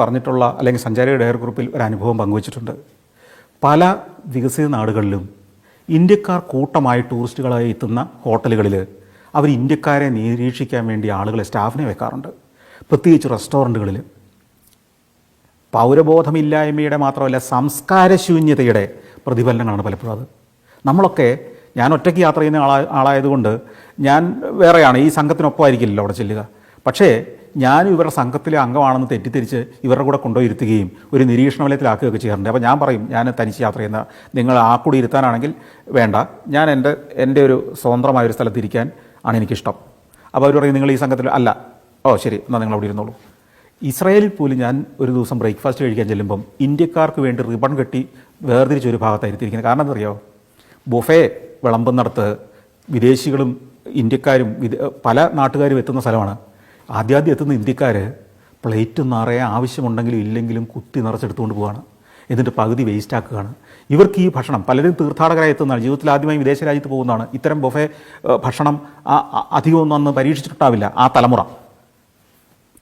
പറഞ്ഞിട്ടുള്ള അല്ലെങ്കിൽ സഞ്ചാരി ഡയർ ഗ്രൂപ്പിൽ ഒരു അനുഭവം പങ്കുവച്ചിട്ടുണ്ട്. പല വികസിത നാടുകളിലും ഇന്ത്യക്കാർ കൂട്ടമായി ടൂറിസ്റ്റുകളായി എത്തുന്ന ഹോട്ടലുകളിൽ അവർ ഇന്ത്യക്കാരെ നിരീക്ഷിക്കാൻ വേണ്ടി ആളുകളെ സ്റ്റാഫിനെ വെക്കാറുണ്ട്. പ്രത്യേകിച്ച് റെസ്റ്റോറന്റുകളിൽ. പൗരബോധമില്ലായ്മയുടെ മാത്രമല്ല സംസ്കാരശൂന്യതയുടെ പ്രതിഫലനങ്ങളാണ് പലപ്പോഴും അത്. നമ്മളൊക്കെ ഞാൻ ഒറ്റയ്ക്ക് യാത്ര ചെയ്യുന്ന ആളാ ആളായതുകൊണ്ട് ഞാൻ വേറെയാണ് ഈ സംഘത്തിനൊപ്പം ആയിരിക്കില്ലല്ലോ അവിടെ ചെല്ലുക. പക്ഷേ ഞാൻ ഇവരുടെ സംഘത്തിലെ അംഗമാണെന്ന് തെറ്റിദ്ധരിച്ച് ഇവരുടെ കൂടെ കൊണ്ടുപോയി ഇരുത്തുകയും ഒരു നിരീക്ഷണ വലയത്തിലാക്കുകയൊക്കെ ചെയ്യാറുണ്ട് അപ്പോൾ ഞാൻ പറയും ഞാൻ തനിച്ച് യാത്ര ചെയ്യുന്ന നിങ്ങൾ ആ കൂടി ഇരുത്താനാണെങ്കിൽ വേണ്ട. ഞാൻ എന്റെ എന്റെ ഒരു സ്വതന്ത്രമായ ഒരു സ്ഥലത്ത് ഇരിക്കാൻ ആണ് എനിക്കിഷ്ടം. അപ്പോൾ അവർ പറയും നിങ്ങൾ ഈ സംഘത്തിൽ അല്ല. ഓ ശരി. എന്നാൽ നിങ്ങൾ അവിടെ ഇരുന്നോളൂ. ഇസ്രായേലിൽ പോലും ഞാൻ ഒരു ദിവസം ബ്രേക്ക്ഫാസ്റ്റ് കഴിക്കാൻ ചെല്ലുമ്പം ഇന്ത്യക്കാർക്ക് വേണ്ടി റിബൺ കെട്ടി വേർതിരിച്ച് ഒരു ഭാഗത്തായിരുത്തിയിരിക്കുന്നത് കാരണം എന്തറിയോ ബൊഫേ വിളമ്പുന്നിടത്ത് വിദേശികളും ഇന്ത്യക്കാരും പല നാട്ടുകാരും എത്തുന്ന സ്ഥലമാണ്. ആദ്യാദ്യം എത്തുന്ന ഇന്ത്യക്കാർ പ്ലേറ്റ് നിറയെ ആവശ്യമുണ്ടെങ്കിലും ഇല്ലെങ്കിലും കുത്തി നിറച്ചെടുത്തുകൊണ്ട് പോവുകയാണ് എന്നിട്ട് പകുതി വേസ്റ്റ് ആക്കുകയാണ്. ഇവർക്ക് ഈ ഭക്ഷണം പലരും തീർത്ഥാടകരായി എത്തുന്നതാണ്. ജീവിതത്തിൽ ആദ്യമായി വിദേശ രാജ്യത്ത് പോകുന്നതാണ്. ഇത്തരം ബൊഫെ ഭക്ഷണം അധികമൊന്നും അന്ന് പരീക്ഷിച്ചിട്ടുണ്ടാവില്ല. ആ തലമുറ.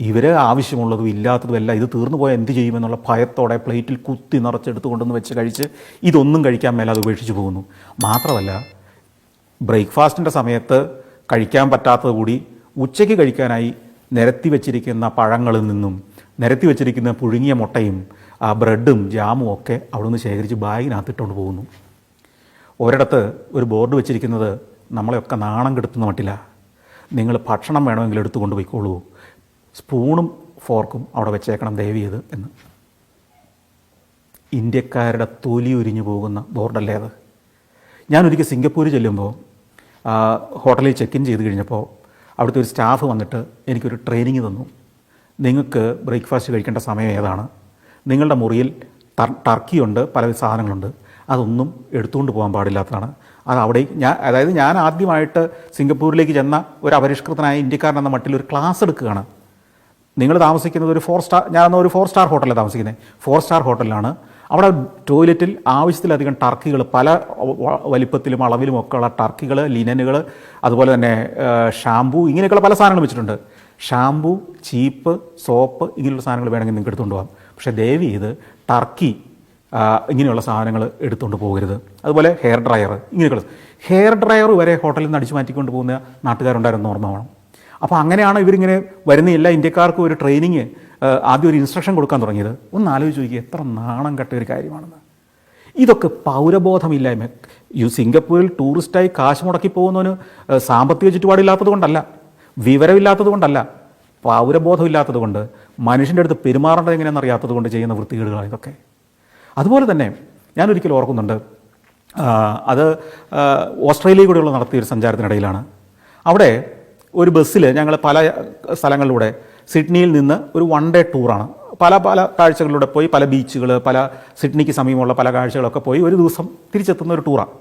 ഇവർ ആവശ്യമുള്ളതും ഇല്ലാത്തതും എല്ലാം ഇത് തീർന്നു പോയാൽ എന്ത് ചെയ്യുമെന്നുള്ള ഭയത്തോടെ പ്ലേറ്റിൽ കുത്തി നിറച്ചെടുത്ത് കൊണ്ടുവന്ന് വെച്ച് കഴിച്ച് ഇതൊന്നും കഴിക്കാൻ മേലാതെ ഉപേക്ഷിച്ച് പോകുന്നു. മാത്രമല്ല ബ്രേക്ക്ഫാസ്റ്റിന്റെ സമയത്ത് കഴിക്കാൻ പറ്റാത്തത് കൂടി ഉച്ചയ്ക്ക് കഴിക്കാനായി നിരത്തി വെച്ചിരിക്കുന്ന പഴങ്ങളിൽ നിന്നും നിരത്തി വെച്ചിരിക്കുന്ന പുഴുങ്ങിയ മുട്ടയും ആ ബ്രെഡും ജാമും ഒക്കെ അവിടെ നിന്ന് ശേഖരിച്ച് ബാഗിനകത്തിട്ടുകൊണ്ട് പോകുന്നു. ഒരിടത്ത് ഒരു ബോർഡ് വെച്ചിരിക്കുന്നത് നമ്മളെയൊക്കെ നാണം കെടുത്തുന്ന മട്ടില്ല നിങ്ങൾ ഭക്ഷണം വേണമെങ്കിൽ എടുത്തു കൊണ്ടുപോയിക്കോളൂ സ്പൂണും ഫോർക്കും അവിടെ വെച്ചേക്കണം ദയവിയത് എന്ന്. ഇന്ത്യക്കാരുടെ തൊലി ഉരിഞ്ഞു പോകുന്ന ബോർഡല്ലേ അത്? ഞാനൊരിക്കൽ സിംഗപ്പൂർ ചെല്ലുമ്പോൾ ഹോട്ടലിൽ ചെക്ക് ഇൻ ചെയ്ത് കഴിഞ്ഞപ്പോൾ അവിടുത്തെ ഒരു സ്റ്റാഫ് വന്നിട്ട് എനിക്കൊരു ട്രെയിനിങ് തന്നു. നിങ്ങൾക്ക് ബ്രേക്ക്ഫാസ്റ്റ് കഴിക്കേണ്ട സമയം ഏതാണ്? നിങ്ങളുടെ മുറിയിൽ ടർ- ടർക്കിയുണ്ട് പല സാധനങ്ങളുണ്ട്. അതൊന്നും എടുത്തുകൊണ്ട് പോകാൻ പാടില്ലാത്തതാണ്. അത് അവിടെ ഞാൻ അതായത് ഞാൻ ആദ്യമായിട്ട് സിംഗപ്പൂരിലേക്ക് ചെന്ന ഒരു അപരിഷ്കൃതനായ ഇന്ത്യക്കാരൻ എന്ന മട്ടിൽ ഒരു ക്ലാസ് എടുക്കുകയാണ്. നിങ്ങൾ താമസിക്കുന്നത് ഒരു ഫോർ സ്റ്റാർ ഞാൻ ഒരു ഫോർ സ്റ്റാർ ഹോട്ടലിലാണ് താമസിക്കുന്നത്. ഫോർ സ്റ്റാർ ഹോട്ടലിലാണ് അവിടെ ടോയ്ലറ്റിൽ ആവശ്യത്തിലധികം ടർക്കികൾ പല വലിപ്പത്തിലും അളവിലും ഒക്കെ ഉള്ള ടർക്കികൾ ലിനനുകൾ അതുപോലെ തന്നെ ഷാമ്പു ഇങ്ങനെയൊക്കെയുള്ള പല സാധനങ്ങളും വെച്ചിട്ടുണ്ട്. ഷാമ്പു ചീപ്പ് സോപ്പ് ഇങ്ങനെയുള്ള സാധനങ്ങൾ വേണമെങ്കിൽ നിങ്ങൾക്ക് എടുത്തുകൊണ്ട് പോകാം. പക്ഷേ ദയവ് ചെയ്ത് ടർക്കി ഇങ്ങനെയുള്ള സാധനങ്ങൾ എടുത്തുകൊണ്ട് പോകരുത്. അതുപോലെ ഹെയർ ഡ്രയർ ഇങ്ങനെയൊക്കെയുള്ള ഹെയർ ഡ്രയർ വരെ ഹോട്ടലിൽ നിന്ന് അടിച്ചു മാറ്റിക്കൊണ്ട് പോകുന്ന നാട്ടുകാരുണ്ടായിരുന്ന ഓർമ്മ വേണം. അപ്പോൾ അങ്ങനെയാണ് ഇവരിങ്ങനെ വരുന്ന എല്ലാ ഇന്ത്യക്കാർക്കും ഒരു ട്രെയിനിങ് ആദ്യം ഒരു ഇൻസ്ട്രക്ഷൻ കൊടുക്കാൻ തുടങ്ങിയത്. ഒന്ന് ആലോചിച്ച് നോക്കി എത്ര നാണം കെട്ട ഒരു കാര്യമാണെന്ന്. ഇതൊക്കെ പൗരബോധമില്ലായ്മ. ഈ സിംഗപ്പൂരിൽ ടൂറിസ്റ്റായി കാശ് മുടക്കി പോകുന്നവന് സാമ്പത്തിക ചുറ്റുപാടില്ലാത്തത് കൊണ്ടല്ല വിവരമില്ലാത്തത് കൊണ്ടല്ല പൗരബോധമില്ലാത്തത് കൊണ്ട് മനുഷ്യന്റെ അടുത്ത് പെരുമാറേണ്ടത് എങ്ങനെയാണെന്ന് അറിയാത്തത് കൊണ്ട് ചെയ്യുന്ന വൃത്തികേടുകളാണ് ഇതൊക്കെ. അതുപോലെ തന്നെ ഞാനൊരിക്കലും ഓർക്കുന്നുണ്ട് അത് ഓസ്ട്രേലിയ കൂടെയുള്ള നടത്തിയ ഒരു സഞ്ചാരത്തിനിടയിലാണ്. അവിടെ ഒരു ബസ്സിൽ ഞങ്ങൾ പല സ്ഥലങ്ങളിലൂടെ സിഡ്നിയിൽ നിന്ന് ഒരു വൺ ഡേ ടൂറാണ് പല പല കാഴ്ചകളിലൂടെ പോയി പല ബീച്ചുകൾ പല സിഡ്നിക്ക് സമീപമുള്ള പല കാഴ്ചകളൊക്കെ പോയി ഒരു ദിവസം തിരിച്ചെത്തുന്ന ഒരു ടൂറാണ്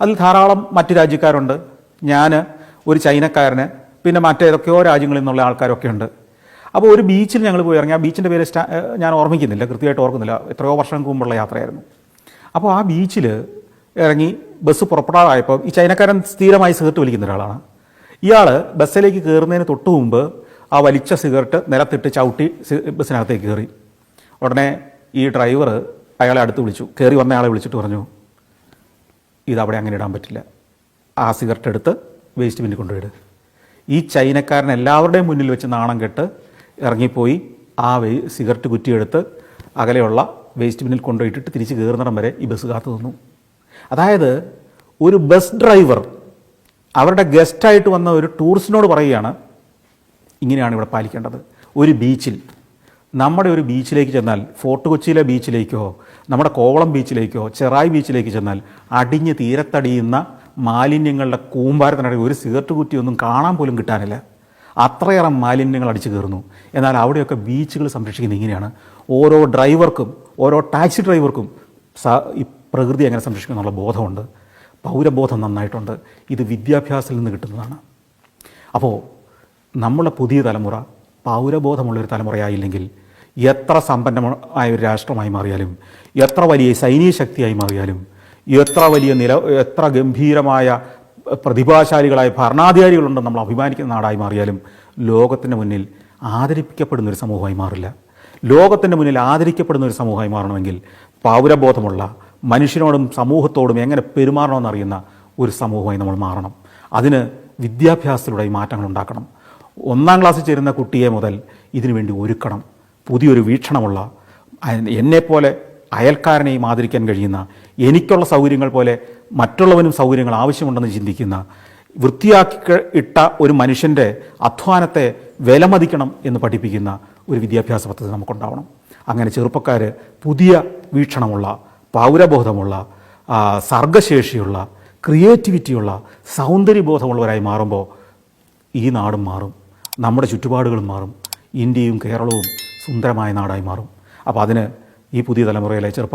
അതിൽ ധാരാളം മറ്റു രാജ്യക്കാരുണ്ട്. ഞാൻ ഒരു ചൈനക്കാരന് പിന്നെ മറ്റേതൊക്കെയോ രാജ്യങ്ങളിൽ നിന്നുള്ള ആൾക്കാരൊക്കെ ഉണ്ട്. അപ്പോൾ ഒരു ബീച്ചിൽ ഞങ്ങൾ പോയി ഇറങ്ങി ആ ബീച്ചിന്റെ പേര് സ്റ്റാ ഞാൻ ഓർമ്മിക്കുന്നില്ല കൃത്യമായിട്ട് ഓർക്കുന്നില്ല. എത്രയോ വർഷം മുമ്പുള്ള യാത്രയായിരുന്നു. അപ്പോൾ ആ ബീച്ചിൽ ഇറങ്ങി ബസ് പുറപ്പെടാറായപ്പോൾ ഈ ചൈനക്കാരൻ സ്ഥിരമായി സിഗരറ്റ് വലിക്കുന്ന ഒരാളാണ്. ഇയാൾ ബസ്സിലേക്ക് കയറുന്നതിന് തൊട്ട് മുമ്പ് ആ വലിച്ച സിഗരറ്റ് നിലത്തിട്ട് ചവിട്ടി ബസ്സിനകത്തേക്ക് കയറി ഉടനെ ഈ ഡ്രൈവർ അയാളെ അടുത്ത് വിളിച്ചു. കയറി വന്ന ആളെ വിളിച്ചിട്ട് പറഞ്ഞു ഇതവിടെ അങ്ങനെ ഇടാൻ പറ്റില്ല. ആ സിഗരറ്റ് എടുത്ത് വേസ്റ്റ് ബിന്നിൽ കൊണ്ടുപോയിട്. ഈ ചൈനക്കാരൻ എല്ലാവരുടെയും മുന്നിൽ വെച്ച് നാണം കെട്ട് ഇറങ്ങിപ്പോയി ആ വേ സിഗരറ്റ് കുറ്റിയെടുത്ത് അകലെയുള്ള വേസ്റ്റ് ബിന്നിൽ കൊണ്ടുപോയിട്ടിട്ട് തിരിച്ച് കയറുന്നിടം വരെ ഈ ബസ് കാത്തു നിന്നു. അതായത് ഒരു ബസ് ഡ്രൈവർ അവരുടെ ഗസ്റ്റായിട്ട് വന്ന ഒരു ടൂറിസ്റ്റിനോട് പറയുകയാണ് ഇങ്ങനെയാണ് ഇവിടെ പാലിക്കേണ്ടത്. ഒരു ബീച്ചിൽ നമ്മുടെ ഒരു ബീച്ചിലേക്ക് ചെന്നാൽ ഫോർട്ട് കൊച്ചിയിലെ ബീച്ചിലേക്കോ നമ്മുടെ കോവളം ബീച്ചിലേക്കോ ചെറായി ബീച്ചിലേക്ക് ചെന്നാൽ അടിഞ്ഞ് തീരത്തടിയുന്ന മാലിന്യങ്ങളുടെ കൂമ്പാരത്തിനിടയിൽ ഒരു സിഗരറ്റ് കുറ്റിയൊന്നും കാണാൻ പോലും കിട്ടാനില്ല. അത്രയേറെ മാലിന്യങ്ങൾ അടിച്ചു കയറുന്നു. എന്നാൽ അവിടെയൊക്കെ ബീച്ചുകൾ സംരക്ഷിക്കുന്നത് ഇങ്ങനെയാണ്. ഓരോ ഡ്രൈവർക്കും ഓരോ ടാക്സി ഡ്രൈവർക്കും ഈ പ്രകൃതി എങ്ങനെ സംരക്ഷിക്കുന്നുള്ള ബോധമുണ്ട്. പൗരബോധം നന്നായിട്ടുണ്ട്. ഇത് വിദ്യാഭ്യാസത്തിൽ നിന്ന് കിട്ടുന്നതാണ്. അപ്പോൾ നമ്മളെ പുതിയ തലമുറ പൗരബോധമുള്ളൊരു തലമുറയായില്ലെങ്കിൽ എത്ര സമ്പന്നമായ ഒരു രാഷ്ട്രമായി മാറിയാലും എത്ര വലിയ സൈനിക ശക്തിയായി മാറിയാലും എത്ര വലിയ നില എത്ര ഗംഭീരമായ പ്രതിഭാശാലികളായ ഭരണാധികാരികളുണ്ടെന്ന് നമ്മൾ അഭിമാനിക്കുന്ന നാടായി മാറിയാലും ലോകത്തിന്റെ മുന്നിൽ ആദരിപ്പിക്കപ്പെടുന്ന ഒരു സമൂഹമായി മാറില്ല. ലോകത്തിന്റെ മുന്നിൽ ആദരിക്കപ്പെടുന്ന ഒരു സമൂഹമായി മാറണമെങ്കിൽ പൗരബോധമുള്ള മനുഷ്യനോടും സമൂഹത്തോടും എങ്ങനെ പെരുമാറണമെന്നറിയുന്ന ഒരു സമൂഹമായി നമ്മൾ മാറണം. അതിന് വിദ്യാഭ്യാസത്തിലൂടെ ഈ മാറ്റങ്ങൾ ഉണ്ടാക്കണം. ഒന്നാം ക്ലാസ്സിൽ ചേരുന്ന കുട്ടിയെ മുതൽ ഇതിനുവേണ്ടി ഒരുക്കണം. പുതിയൊരു വീക്ഷണമുള്ള എന്നെപ്പോലെ അയൽക്കാരനെയും ആദരിക്കാൻ കഴിയുന്ന എനിക്കുള്ള സൗകര്യങ്ങൾ പോലെ മറ്റുള്ളവനും സൗകര്യങ്ങൾ ആവശ്യമുണ്ടെന്ന് ചിന്തിക്കുന്ന വൃത്തിയാക്കി ഇട്ട ഒരു മനുഷ്യന്റെ അധ്വാനത്തെ വിലമതിക്കണം എന്ന് പഠിപ്പിക്കുന്ന ഒരു വിദ്യാഭ്യാസ പദ്ധതി നമുക്കുണ്ടാവണം. അങ്ങനെ ചെറുപ്പക്കാർ പുതിയ വീക്ഷണമുള്ള പൗരബോധമുള്ള സർഗശേഷിയുള്ള ക്രിയേറ്റിവിറ്റിയുള്ള സൗന്ദര്യബോധമുള്ളവരായി മാറുമ്പോൾ ഈ നാടും മാറും. നമ്മുടെ ചുറ്റുപാടുകളും മാറും. ഇന്ത്യയും കേരളവും സുന്ദരമായ നാടായി മാറും. അപ്പോൾ അതിന് ഈ പുതിയ തലമുറയിലെ ചെറുപ്പക്കാർ